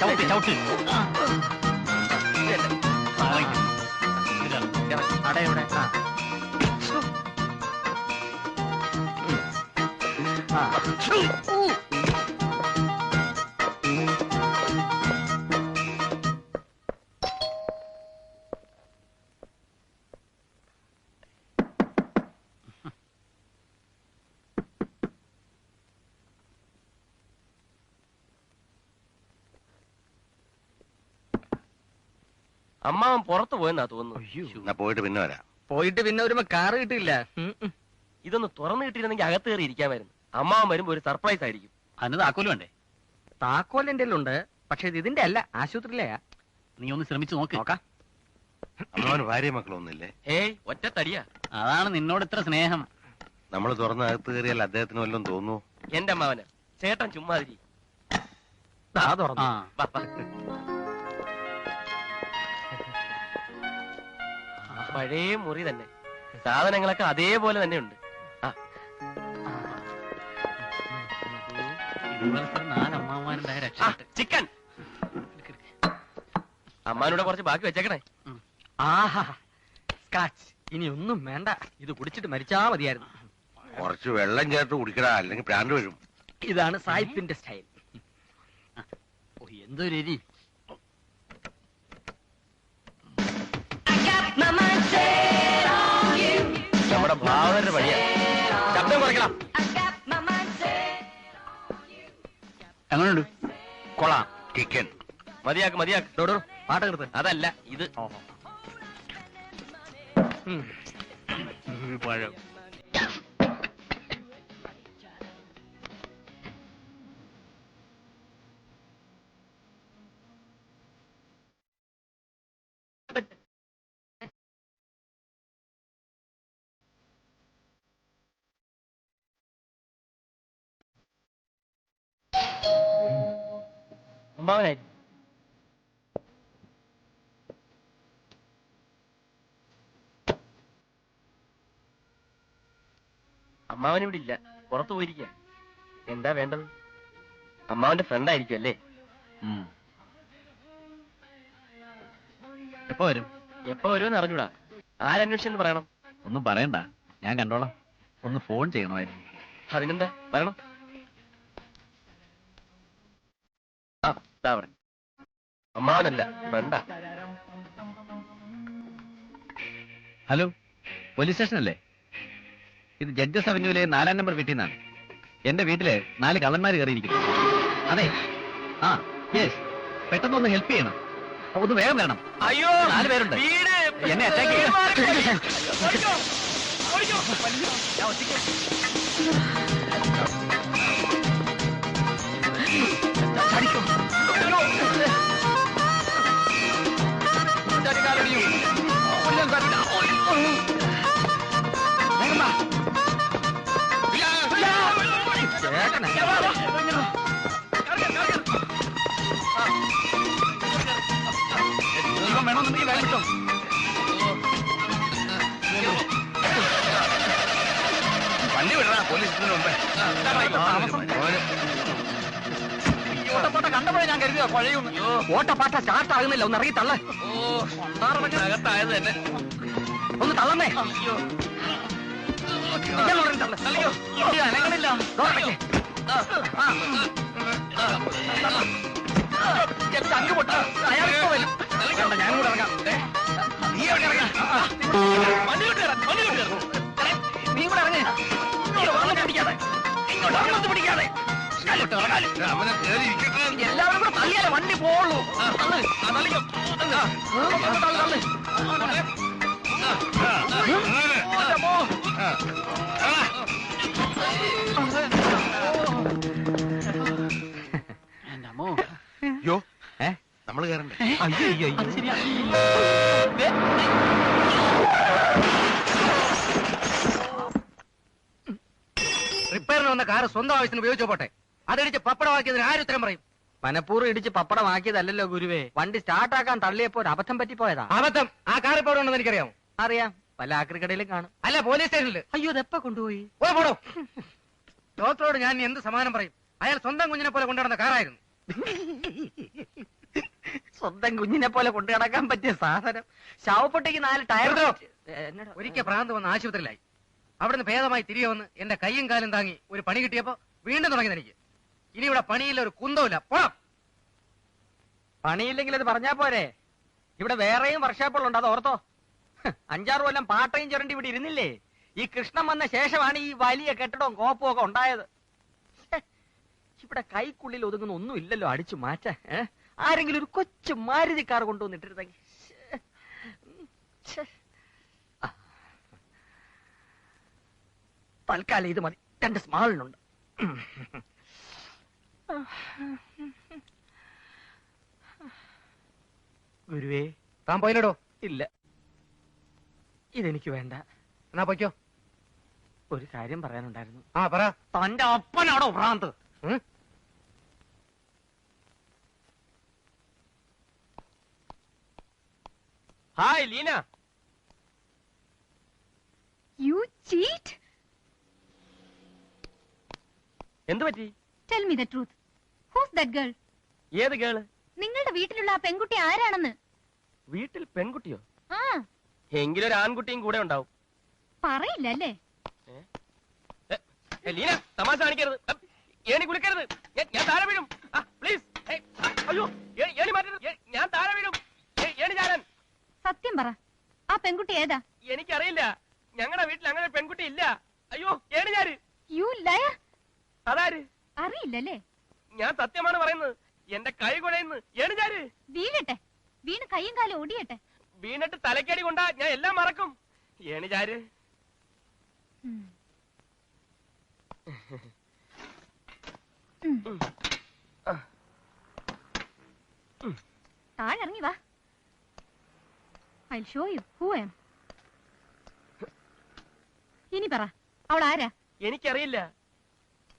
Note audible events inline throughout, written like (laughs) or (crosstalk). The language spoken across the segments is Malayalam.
ചവിട്ട് ചവിട്ട്. അടയുടെ ആ അമ്മാവൻ പുറത്തു പോയെന്നാ തോന്നുന്നു. പോയിട്ട് പിന്നെ വരാം. പോയിട്ട് പിന്നെ വരുമ്പോ കാറ് കിട്ടില്ല ഇതൊന്ന് തുറന്നു കിട്ടിയിരുന്നെങ്കിൽ അകത്ത് കയറി ഇരിക്കാമായിരുന്നു. അമ്മാവൻ വരുമ്പോ ഒരു സർപ്രൈസ് ആയിരിക്കും. അതിന് താക്കോലും വേണ്ടേ? താക്കോലിന്റെ ഉണ്ട് പക്ഷെ ഇത് ഇതിന്റെ അല്ല ആശുപത്രിയിലെയാ. നീ ഒന്ന് ശ്രമിച്ചു നോക്ക്. നോക്കാം. അമ്മാവന് ഭാര്യ മക്കളൊന്നുമില്ലേ ഏയ് ഒറ്റ തടിയാ. അതാണ് നിന്നോട് ഇത്ര സ്നേഹം. നമ്മൾ തുറന്ന് അകത്ത് കയറിയാൽ അദ്ദേഹത്തിന് വല്ലതും തോന്നുന്നു എന്റെ അമ്മാവന് ചേട്ടൻ ചുമ്മാതിരി. ആ. തുറന്നു. പഴയ മുറി തന്നെ. സാധനങ്ങളൊക്കെ അതേപോലെ തന്നെ ഉണ്ട് ചിക്കൻ! അമ്മാനൂടെ കുറച്ച് ബാക്കി വെച്ചേക്കണേ. ആഹാ. സ്കാച്ച് ഇനി ഒന്നും വേണ്ട. ഇത് കുടിച്ചിട്ട് മരിച്ചാ മതിയായിരുന്നു. കുറച്ച് വെള്ളം ചേർത്ത് കുടിക്കടാ അല്ലെങ്കിൽ പ്രാന്റ് വരും. ഇതാണ് സായിപ്പിന്റെ സ്റ്റൈൽ. ഓ എന്തൊരു എരി. നമ്മുടെ ഭാവനയുടെ വഴിയാണ് ശബ്ദം കുറയ്ക്കണം. എങ്ങനെയുണ്ട് കൊള്ളാം. ചിക്കൻ മതിയാക്ക് മതിയാക്ക്. ഡോഡോ പാട്ടെടുത്ത് അതല്ല ഇത്. പഴം. അമ്മാവനായി അമ്മാവൻ ഇവിടെ ഇല്ല. പുറത്തു പോയിരിക്കുക എന്താ വേണ്ടത്? അമ്മാവന്റെ ഫ്രണ്ട് ആയിരിക്കും അല്ലേ. എപ്പോ വരും? എപ്പോ വരുമെന്ന് അറിഞ്ഞൂടാ. ആരന്വേഷിച്ചെന്ന് പറയണം. ഒന്നും പറയണ്ട. ഞാൻ കണ്ടോളാം. ഒന്ന് ഫോൺ ചെയ്യണമായിരുന്നു. അതിനെന്താ? പറയണം. അമ്മാവനല്ല ഫ്രണ്ടാ ഹലോ പോലീസ് സ്റ്റേഷൻ അല്ലേ ഇത് ജഡ്ജസ് അവന്യൂലെ നാലാം നമ്പർ വീട്ടിൽ നിന്നാണ്. എന്റെ വീട്ടിലെ നാല് കള്ളന്മാർ കയറിയിരിക്കുന്നു. അതെ. ആ യെസ് പെട്ടെന്ന് ഒന്ന് ഹെൽപ്പ് ചെയ്യണം. ഒന്ന് വേഗം വേണം അയ്യോ നാല് പേരുണ്ട്. വീട് എന്നെ അറ്റാക്ക് ചെയ്യും. (laughs) വേണമെന്നുണ്ടെങ്കിൽ വേഗം പോലീസ് വണ്ടി വിടടാ പോലീസിന് മുമ്പേ ഓട്ടപ്പാട്ട കണ്ടപ്പോഴേ ഞാൻ കരുതിയോ പഴയൊന്ന് ഓട്ടപ്പാട്ട സ്റ്റാർട്ട് ആകുന്നില്ല ഒന്ന് ഇറങ്ങി തള്ള അകത്തായത് തന്നെ ഒന്ന് തള്ളന്നേ അനങ്ങണില്ല ചങ്ക് പൊട്ട അയാളിപ്പോ വരും വേണ്ട, ഞാൻ കൂടെ ഇറങ്ങാം ഏ? നീ ഇറങ്ങി ഇറങ്ങാം വണ്ടിയോട്ട് കയറാം വണ്ടിയോട്ട് കയറാം നീ കൂടെ ഇറങ്ങ് ഇങ്ങോട്ട് വന്നിട്ട് പിടിക്കാതെ ഇങ്ങോട്ട് അങ്ങോട്ട് പിടിക്കാതെ കല്ലിട്ട് ഇറങ്ങാൽ അവനെ കയറി ഇരിക്കട്ടെ എല്ലാവരും കൂടെ വണ്ടി പോവുള്ളൂ തള്ള്. ആ, തള്ളിക്കോ. ആ, തള്ള്, തള്ള്. പോ. എന്റെ യോ ഏ? നമ്മൾ കയറണ്ടേ അത് ശരിയാ. റിപ്പയറിന് വന്ന കാറ് സ്വന്തം ആവശ്യത്തിന് ഉപയോഗിച്ചു പോട്ടെ. അതിടിച്ച് പപ്പടമാക്കിയതിന് ആര് ഉത്തരം പറയും? മനപ്പൂർവം ഇടിച്ച് പപ്പടമാക്കിയതല്ലല്ലോ ഗുരുവേ. വണ്ടി സ്റ്റാർട്ടാക്കാൻ തള്ളിയപ്പോ ഒരു അബദ്ധം പറ്റിപ്പോയതാ. അബദ്ധം? ആ കാർ ഇപ്പോൾ ഉണ്ടെന്ന് എനിക്കറിയാമോ? അറിയാം. പല ആക്രിക്കടയിലും കാണും. അല്ല പോലീസ് സ്റ്റേഷനിൽ അയ്യോ അതെപ്പ കൊണ്ടുപോയി? പോയി പോടോ. ഡോക്ടറോട് ഞാൻ ഇനി എന്ത് സമാനം പറയും? അയാൾ സ്വന്തം കുഞ്ഞിനെ പോലെ കൊണ്ടുനടന്ന കാറായിരുന്നു. സ്വന്തം കുഞ്ഞിനെ പോലെ കൊണ്ടു നടക്കാൻ പറ്റിയ സാധനം. ശവപ്പെട്ടിക്ക് നാല് ടയർ? ഒരിക്കൽ ഭ്രാന്ത് വന്ന് ആശുപത്രിയിലായി. അവിടുന്ന് ഭേദമായി തിരികെ വന്ന് എന്റെ കൈയും കാലും താങ്ങി ഒരു പണി കിട്ടിയപ്പോ വീണ്ടും തുടങ്ങി എനിക്ക്. ഇനി ഇവിടെ പണിയില്ല ഒരു കുന്തവില്ല പോണം. പണിയില്ലെങ്കിൽ അത് പറഞ്ഞാ പോരെ. ഇവിടെ വേറെയും വർഷാപ്പുകളുണ്ട് അത് ഓർത്തോ. അഞ്ചാറ് കൊല്ലം പാട്ടയും ചുരണ്ടി ഇവിടെ ഇരുന്നില്ലേ? ഈ കൃഷ്ണൻ വന്ന ശേഷമാണ് ഈ വലിയ കെട്ടിടവും കോപ്പും ഒക്കെ ഉണ്ടായത്. ഇവിടെ കൈക്കുള്ളിൽ ഒതുങ്ങുന്ന ഒന്നും ഇല്ലല്ലോ അടിച്ചു മാറ്റാൻ. ആരെങ്കിലും ഒരു കൊച്ചു മാരുതി കാർ കൊണ്ടുവന്നിട്ടിരുന്നെങ്കിൽ. തൽക്കാലം ഇത് മതി. രണ്ട് സ്മാളിനുണ്ട് ഗുരുവേ താൻ പോയില്ലടോ? ഇല്ല. ഇതെനിക്ക് വേണ്ട. എന്നാ പോയിക്കോ. ഒരു കാര്യം പറയാനുണ്ടായിരുന്നു. ആ പറ. തന്റെ അപ്പനാണോ ഭ്രാന്ത്? ഹായ് ലീന. You cheat? എന്തു പറ്റി? Tell me the truth. Who's that girl? ഏത് കേൾ നിങ്ങളുടെ വീട്ടിലുള്ള ആ പെൺകുട്ടി ആരാണെന്ന്? വീട്ടിൽ പെൺകുട്ടിയോ? ആ. എങ്കിലൊരു ആൺകുട്ടിയും കൂടെ ഉണ്ടാവും. പറയില്ല അല്ലേ ലീന തമാശ കാണിക്കരുത്. ഏണി കുളിക്കരുത്. ഞാൻ- താഴെ വീഴും. പ്ലീസ് അയ്യോ ഏണി മാറ്റരുത്. ഞാൻ താഴെ വീഴും. ഏണി ചാരാൻ സത്യം പറ. ആ പെൺകുട്ടി ഏതാ? എനിക്കറിയില്ല. ഞങ്ങളുടെ വീട്ടിൽ അങ്ങനെ പെൺകുട്ടി ഇല്ല. അയ്യോ ഏണി ചാര് യു ലയർ അതാര്? അറിയില്ലല്ലേ? ഞാൻ സത്യമാണ് പറയുന്നത്. എന്റെ കൈ കുഴയുന്നു ഏണി ചാര് വീഴട്ടെ. വീണ് കൈയും കാലും ഓടിയട്ടെ വീണിട്ട് തലക്കടി കൊണ്ടാ ഞാൻ എല്ലാം മറക്കും. ഏണി ചാര്. താഴെ ഇറങ്ങി വാ I show you who am ഇനി പറ അവൾ ആരാ? എനിക്കറിയില്ല.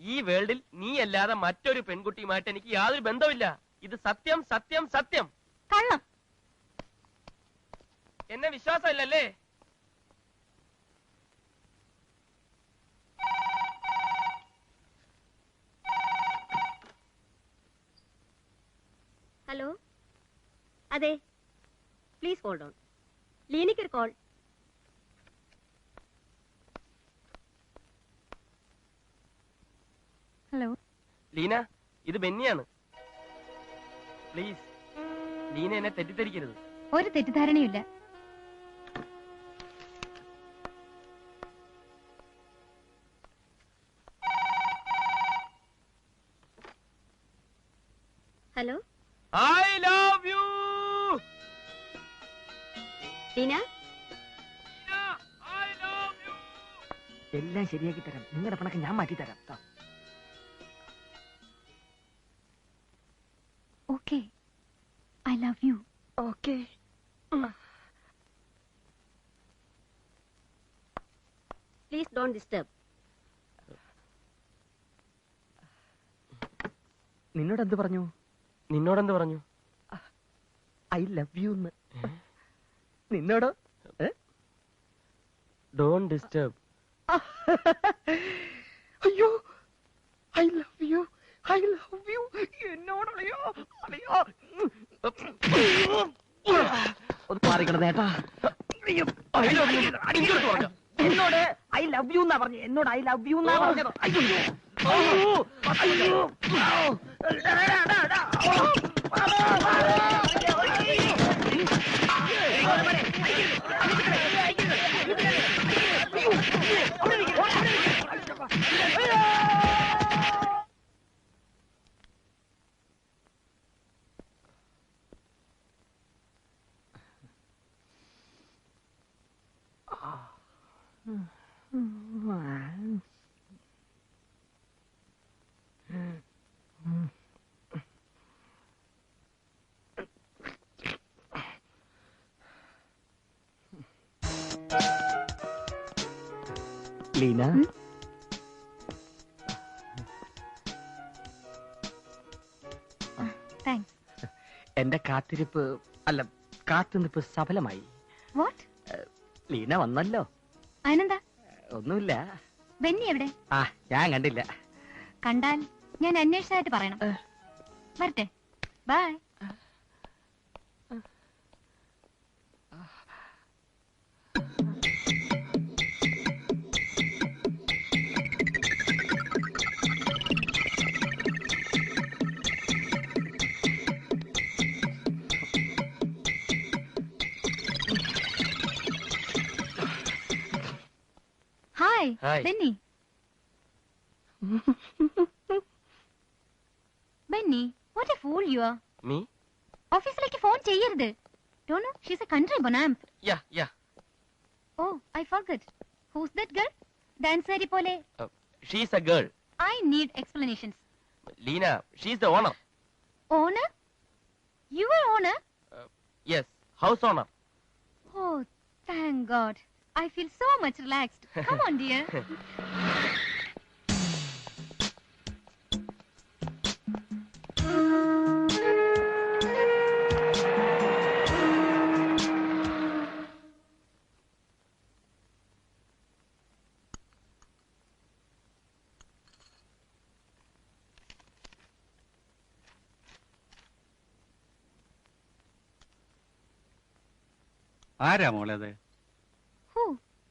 ഈ വേൾഡിൽ നീ അല്ലാതെ മറ്റൊരു പെൺകുട്ടിയുമായിട്ട് എനിക്ക് യാതൊരു ബന്ധവുമില്ല. ഇത് സത്യം സത്യം സത്യം. കള്ളം. എന്നെ വിശ്വാസമില്ലല്ലേ? ഹലോ? അതെ. പ്ലീസ് ഹോൾഡ് ഓൺ ലീനയ്ക്കൊരു കോൾ ഹലോ ലീന ഇത് ബെന്നിയാണ്. പ്ലീസ് ലീന എന്നെ തെറ്റിദ്ധരിക്കരുത്. ഒരു തെറ്റിദ്ധാരണയില്ല hello I love you you എല്ലാം ശരിയാക്കി തരാം. നിങ്ങളുടെ പണക്ക് ഞാൻ മാറ്റി തരാം. Okay I love you okay please don't disturb നിന്നോട് എന്ത് പറഞ്ഞു? നിന്നോടെന്ത് പറഞ്ഞു? ഐ ലവ് യു എന്ന്. നിന്നോടോ? ഡോൺ ഡിസ്റ്റർബ് അയ്യോ I love you I love you എന്നോടറിയോ? അറിയോ? ഒന്ന് മാറിക്കണം നേട്ടാ എന്നോട് ഐ ലവ് യു. എന്നാ പറഞ്ഞു? എന്നോട് ഐ ലവ് യു എന്നാ പറഞ്ഞത്? അയ്യോ അയ്യോ ലീന താങ്ക്സ് എന്റെ കാത്തിരിപ്പ് അല്ല കാത്തുനിപ്പ് സഫലമായി. വാട്ട് ലീന വന്നല്ലോ. അതിനെന്താ? ഒന്നുമില്ല. ബെന്നി എവിടെ? ആ ഞാൻ കണ്ടില്ല. കണ്ടാൽ ഞാൻ അന്വേഷിച്ചായിട്ട് പറയണം. വരട്ടെ. Bye hi Hi. Benny Benny what a fool you are me ഓഫീസിലേക്ക് ഫോൺ ചെയ്യരുത് don't know she's a country bumpkin ya ya oh I forget who's that girl ഡാൻസാരി പോലെ she's a girl I need explanations Leena she's the owner owner your honour yes house owner oh thank God I feel so much relaxed come on dear ആരാ മോളത് ഹൂ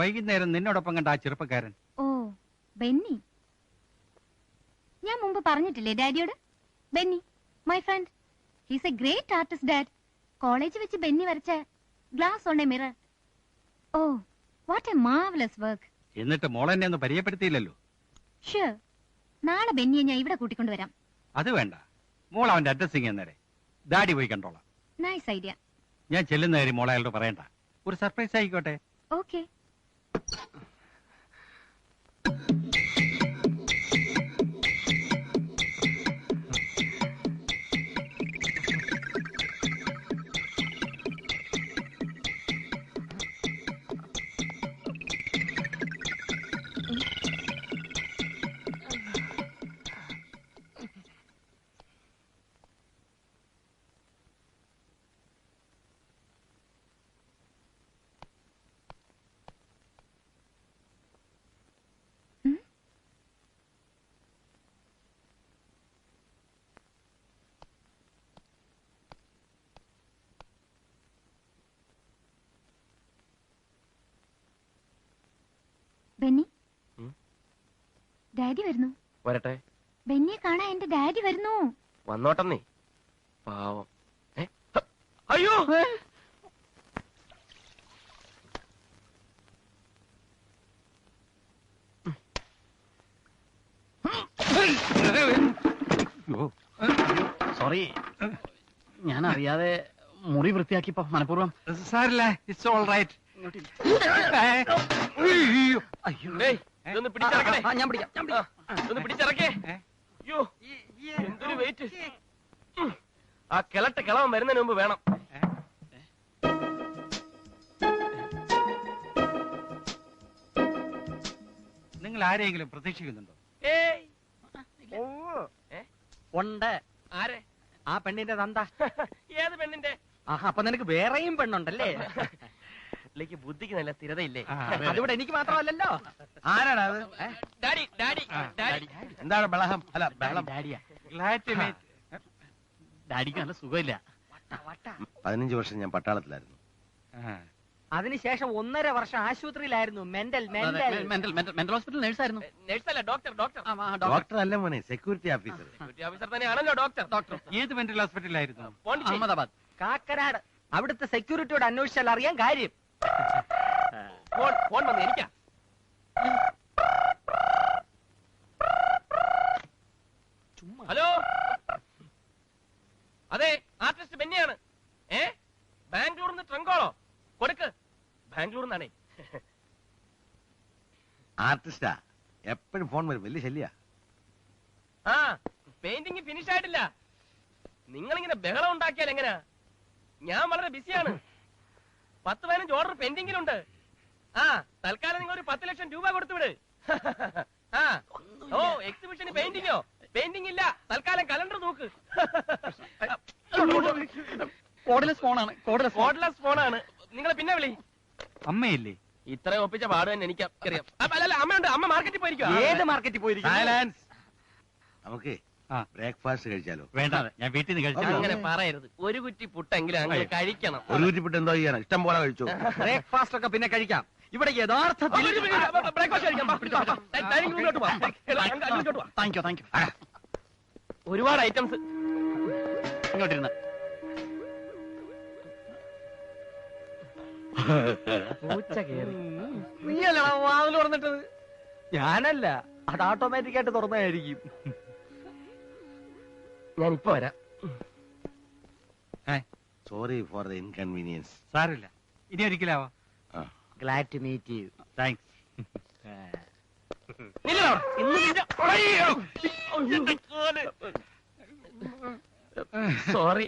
വൈകുന്നേരം നിന്നോടൊപ്പം കണ്ട ആ ചെറുപ്പക്കാരൻ. ഓ ബെന്നി. ഞാൻ മുമ്പ് പറഞ്ഞിട്ടില്ലേ ഡാഡിയോട്? Benny my friend he's a great artist dad college വെച്ച് ബെന്നി വരച്ച glass on a mirror. Oh what a marvellous work എന്നിട്ട് മോളെന്നെ ഒന്ന് പരിചയപ്പെടുത്തിയില്ലല്ലോ? ഷുവർ നാളെ ബെന്നിയെ ഞാൻ ഇവിടെ കൂട്ടിക്കൊണ്ടുവരാം അത് വേണ്ട. മോൾ അവന്റെ അഡ്രസ്സിങ് എന്നേരെ ഡാഡി പോയി കണ്ടോളാം. നൈസ് ഐഡിയ ഞാൻ ചെല്ലുന്ന കാര്യം മോളെ അയാളോട് പറയണ്ട. ഒരു സർപ്രൈസ് ആയിക്കോട്ടെ. ഓക്കെ ബെന്നി? ഡാഡി വരുന്നു. വരട്ടെ. ബെന്നിയെ കാണാൻ എന്റെ ഡാഡി വരുന്നു. വന്നോട്ടെന്നേ. പാവം. അയ്യോ! സോറി ഞാൻ അറിയാതെ മുറി വൃത്തിയാക്കിപ്പോ മനഃപൂർവം സാരില്ല ഇറ്റ്സ് ഓൾ റൈറ്റ് ഇതൊന്ന് പിടിച്ചിറക്കണേ. ആ, ഞാൻ പിടിക്കാം ഞാൻ പിടിക്കാം. ആ, ഇതൊന്ന് പിടിച്ചിറക്കേ. ഏ? അയ്യോ എന്തൊരു വെയിറ്റ് ആ കിളട്ട് കിളവൻ വരുന്നതിന് മുമ്പ് വേണം. നിങ്ങൾ ആരെയെങ്കിലും പ്രതീക്ഷിക്കുന്നുണ്ടോ? ഉണ്ട്. ആരെ? ആ പെണ്ണിന്റെ തന്ത. ഏത് പെണ്ണിന്റെ? ആഹാ അപ്പൊ നിനക്ക് വേറെയും പെണ്ണുണ്ടല്ലേ? (laughs) പുള്ളിക്ക് ബുദ്ധിക്ക് നല്ല സ്ഥിരതയില്ലേ? അതിവിടെ എനിക്ക് മാത്രമല്ലല്ലോ. ആരാടാ അത്? Daddy daddy daddy. എന്താണ് ബഹളം? അല്ല ബഹളം. ഡാഡിയാ. ഡാഡിക്ക് നല്ല സുഖമില്ല. പതിനഞ്ച് വർഷം ഞാൻ പട്ടാളത്തിലായിരുന്നു. ആ. അതിനുശേഷം ഒന്നര വർഷം ആശുപത്രിയിലായിരുന്നു. Mental mental mental mental hospital നേഴ്സായിരുന്നു നേഴ്സല്ല ഡോക്ടർ ഡോക്ടർ ഡോക്ടർ അല്ല മോനെ സെക്യൂരിറ്റി ഓഫീസർ സെക്യൂരിറ്റി ഓഫീസർ തന്നെയാണല്ലോ ഡോക്ടർ ഡോക്ടർ ഏത് മെന്റൽ ഹോസ്പിറ്റലായിരുന്നു പോണ്ടിച്ചേരി. അഹമ്മദാബാദ്. കാക്കനാട്. അവിടുത്തെ സെക്യൂരിറ്റിയോട് അന്വേഷിച്ചാൽ അറിയാൻ കാര്യം. ഫോൺ ഫോൺ വന്ന് എനിക്കാ. ഹലോ? അതെ ആർട്ടിസ്റ്റ് ബെന്നിയാണ്. ഏ? ബാംഗ്ലൂർ നിന്ന് ട്രങ്കോളോ? കൊടുക്ക്. ബാംഗ്ലൂർ നിന്നാണേ ആർട്ടിസ്റ്റാ? എപ്പോഴും ഫോൺ വരും. വലിയ ശല്യ. ആ പെയിന്റിംഗ് ഫിനിഷ് ആയിട്ടില്ല. നിങ്ങളിങ്ങനെ ബഹളം ഉണ്ടാക്കിയാൽ എങ്ങനെയാ ഞാൻ വളരെ ബിസിയാണ് പത്ത് പതിനഞ്ച് ഓർഡർ പെൻഡിങ്ങിലുണ്ട് ആ തൽക്കാലം നിങ്ങൾ ഒരു പത്ത് ലക്ഷം രൂപ കൊടുത്തു വിട്. (laughs) ആ. ഓ എക്സിബിഷന് പെയിന്റിങ്ങോ പെയിന്റിംഗ് ഇല്ല. തൽക്കാലം കലണ്ടർ നോക്ക്. കോഡ്ലെസ് ഫോണാണ്. Cordless phone. കോഡ്ലെസ് ഫോണാണ്. നിങ്ങൾ പിന്നെ വിളി. അമ്മയില്ലേ? ഇത്ര ഒപ്പിച്ച പാട് തന്നെ എനിക്ക് അറിയാം അല്ല അമ്മയുണ്ട്. അമ്മ മാർക്കറ്റിൽ പോയിരിക്കും ഏത് മാർക്കറ്റിൽ പോയിരിക്കും നമുക്ക് ആ. ബ്രേക്ക്ഫാസ്റ്റ് കഴിച്ചാലോ? വേണ്ട ഞാൻ വീട്ടിൽ നിന്ന് അങ്ങനെ പറയരുത്. ഒരു കുറ്റി പുട്ടെങ്കിലും അങ്ങനെ കഴിക്കണം. ഒരു കുറ്റിപ്പിട്ട് എന്തോ ചെയ്യാനാ? ഇഷ്ടം പോലെ കഴിച്ചു? ബ്രേക്ക്ഫാസ്റ്റ് ഒക്കെ പിന്നെ കഴിക്കാം. ഇവിടെ യഥാർത്ഥത്തിൽ താങ്ക് യു താങ്ക് യു. ഒരുപാട് ഐറ്റംസ്. ഇങ്ങോട്ടിരുന്ന്. പൂച്ച നീ അല്ലടാ വാതിൽ തുറന്നിട്ടത്. ഞാനല്ല. അത് ഓട്ടോമാറ്റിക് ആയിട്ട് തുറന്നതായിരിക്കും. ഞാൻ ഇപ്പൊ വരാം. സോറി ഫോർ ദ ഇൻകൺവീനിയൻസ് സാരമില്ല. ഇനി ഒരിക്കലാവാ. Glad to meet you thanks sorry